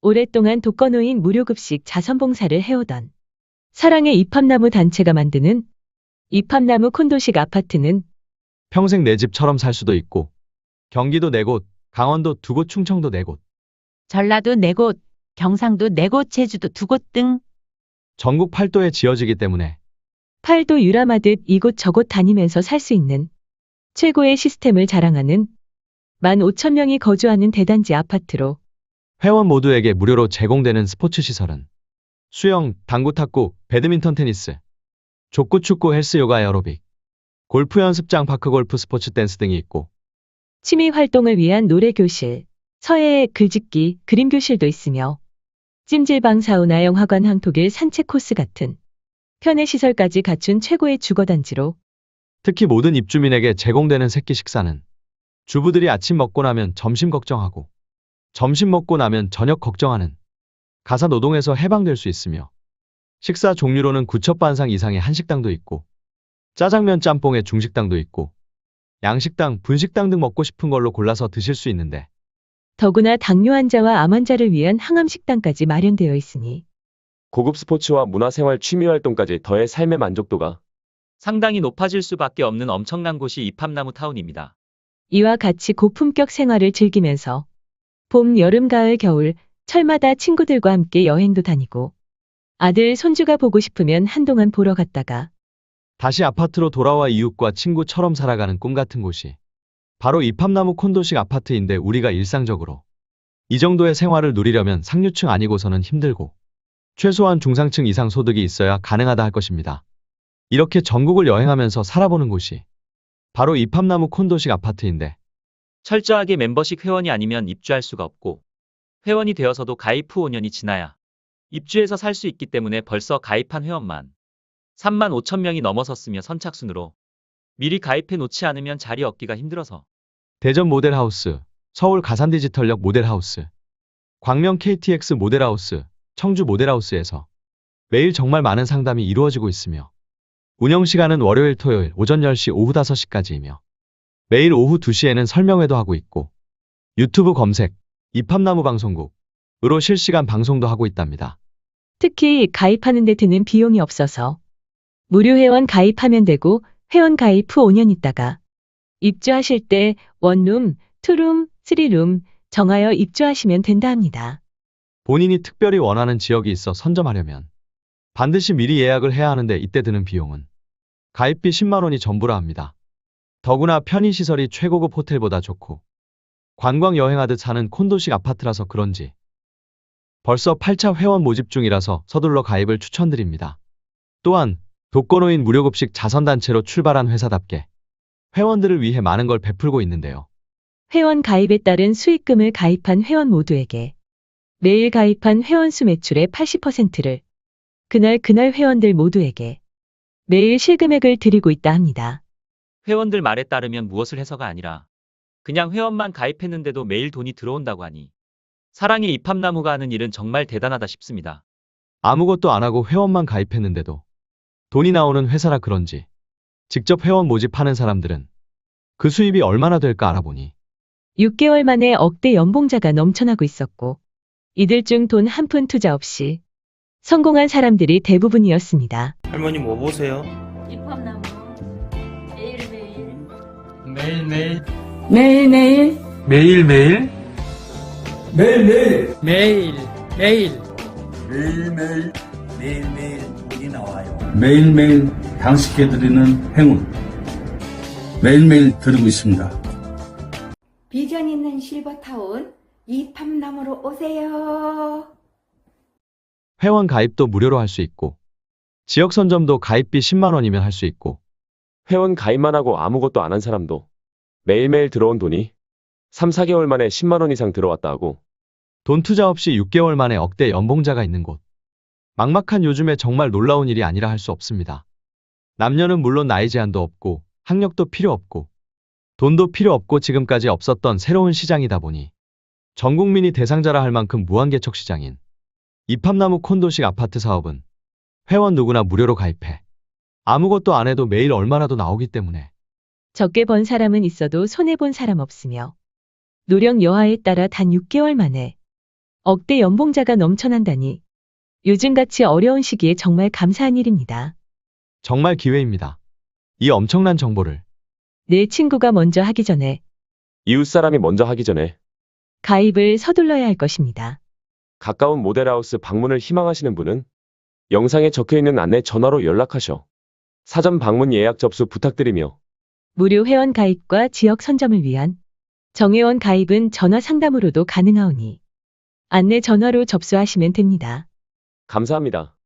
오랫동안 독거노인 무료급식 자선봉사를 해오던 사랑의 입합나무 단체가 만드는 입합나무 콘도식 아파트는 평생 내 집처럼 살 수도 있고 경기도 네 곳, 강원도 두 곳, 충청도 네 곳, 전라도 네 곳, 경상도 네 곳, 제주도 두 곳 등 전국 팔도에 지어지기 때문에 팔도 유람하듯 이곳 저곳 다니면서 살 수 있는 최고의 시스템을 자랑하는 15,000명이 거주하는 대단지 아파트로 회원 모두에게 무료로 제공되는 스포츠 시설은 수영, 당구 탁구, 배드민턴 테니스, 족구 축구 헬스 요가 에어로빅, 골프 연습장 파크 골프 스포츠 댄스 등이 있고 취미 활동을 위한 노래 교실, 서예 글짓기, 그림 교실도 있으며 찜질방 사우나 영화관 항토길 산책 코스 같은 편의 시설까지 갖춘 최고의 주거 단지로 특히 모든 입주민에게 제공되는 새끼 식사는 주부들이 아침 먹고 나면 점심 걱정하고 점심 먹고 나면 저녁 걱정하는 가사 노동에서 해방될 수 있으며 식사 종류로는 구첩반상 이상의 한식당도 있고 짜장면 짬뽕에 중식당도 있고 양식당, 분식당 등 먹고 싶은 걸로 골라서 드실 수 있는데 더구나 당뇨 환자와 암 환자를 위한 항암 식당까지 마련되어 있으니 고급 스포츠와 문화생활 취미활동까지 더해 삶의 만족도가 상당히 높아질 수밖에 없는 엄청난 곳이 입함나무 타운입니다. 이와 같이 고품격 생활을 즐기면서 봄, 여름, 가을, 겨울 철마다 친구들과 함께 여행도 다니고 아들, 손주가 보고 싶으면 한동안 보러 갔다가 다시 아파트로 돌아와 이웃과 친구처럼 살아가는 꿈 같은 곳이 바로 이 팝나무 콘도식 아파트인데 우리가 일상적으로 이 정도의 생활을 누리려면 상류층 아니고서는 힘들고 최소한 중상층 이상 소득이 있어야 가능하다 할 것입니다. 이렇게 전국을 여행하면서 살아보는 곳이 바로 이 팝나무 콘도식 아파트인데 철저하게 멤버십 회원이 아니면 입주할 수가 없고 회원이 되어서도 가입 후 5년이 지나야 입주해서 살 수 있기 때문에 벌써 가입한 회원만 3만 5천 명이 넘어섰으며 선착순으로 미리 가입해 놓지 않으면 자리 얻기가 힘들어서 대전 모델하우스, 서울 가산디지털역 모델하우스, 광명 KTX 모델하우스, 청주 모델하우스에서 매일 정말 많은 상담이 이루어지고 있으며 운영 시간은 월요일 토요일 오전 10시 오후 5시까지이며 매일 오후 2시에는 설명회도 하고 있고 유튜브 검색, 입합나무 방송국으로 실시간 방송도 하고 있답니다. 특히 가입하는 데 드는 비용이 없어서 무료 회원 가입하면 되고 회원 가입 후 5년 있다가 입주하실 때 원룸, 투룸, 쓰리룸 정하여 입주하시면 된다 합니다. 본인이 특별히 원하는 지역이 있어 선점하려면 반드시 미리 예약을 해야 하는데 이때 드는 비용은 가입비 10만 원이 전부라 합니다. 더구나 편의시설이 최고급 호텔보다 좋고 관광 여행하듯 사는 콘도식 아파트라서 그런지 벌써 8차 회원 모집 중이라서 서둘러 가입을 추천드립니다. 또한 독거노인 무료급식 자선단체로 출발한 회사답게 회원들을 위해 많은 걸 베풀고 있는데요. 회원 가입에 따른 수익금을 가입한 회원 모두에게 매일 가입한 회원 수 매출의 80%를 그날 그날 회원들 모두에게 매일 실금액을 드리고 있다 합니다. 회원들 말에 따르면 무엇을 해서가 아니라 그냥 회원만 가입했는데도 매일 돈이 들어온다고 하니 사랑의 입함나무가 하는 일은 정말 대단하다 싶습니다. 아무것도 안 하고 회원만 가입했는데도 돈이 나오는 회사라 그런지 직접 회원 모집하는 사람들은 그 수입이 얼마나 될까 알아보니 6개월 만에 억대 연봉자가 넘쳐나고 있었고 이들 중 돈 한 푼 투자 없이 성공한 사람들이 대부분이었습니다. 할머니 뭐 보세요? 입합나무 매일매일 매일매일 매일매일 매일매일 매일매일 매일 매일 매일매일 매일매일 돈이 나와요. 매일매일 당신께 드리는 행운 매일매일 드리고 있습니다. 비전 있는 실버타운 입합나무로 오세요. 회원 가입도 무료로 할 수 있고 지역 선점도 가입비 10만 원이면 할 수 있고 회원 가입만 하고 아무것도 안 한 사람도 매일매일 들어온 돈이 3, 4개월 만에 10만 원 이상 들어왔다 하고 돈 투자 없이 6개월 만에 억대 연봉자가 있는 곳. 막막한 요즘에 정말 놀라운 일이 아니라 할 수 없습니다. 남녀는 물론 나이 제한도 없고 학력도 필요 없고 돈도 필요 없고 지금까지 없었던 새로운 시장이다 보니 전 국민이 대상자라 할 만큼 무한개척 시장인 입합나무 콘도식 아파트 사업은 회원 누구나 무료로 가입해 아무것도 안 해도 매일 얼마라도 나오기 때문에 적게 번 사람은 있어도 손해본 사람 없으며 노력 여하에 따라 단 6개월 만에 억대 연봉자가 넘쳐난다니. 요즘같이 어려운 시기에 정말 감사한 일입니다. 정말 기회입니다. 이 엄청난 정보를 내 친구가 먼저 하기 전에 이웃 사람이 먼저 하기 전에 가입을 서둘러야 할 것입니다. 가까운 모델하우스 방문을 희망하시는 분은 영상에 적혀 있는 안내 전화로 연락하셔. 사전 방문 예약 접수 부탁드리며 무료 회원 가입과 지역 선점을 위한 정회원 가입은 전화 상담으로도 가능하오니 안내 전화로 접수하시면 됩니다. 감사합니다.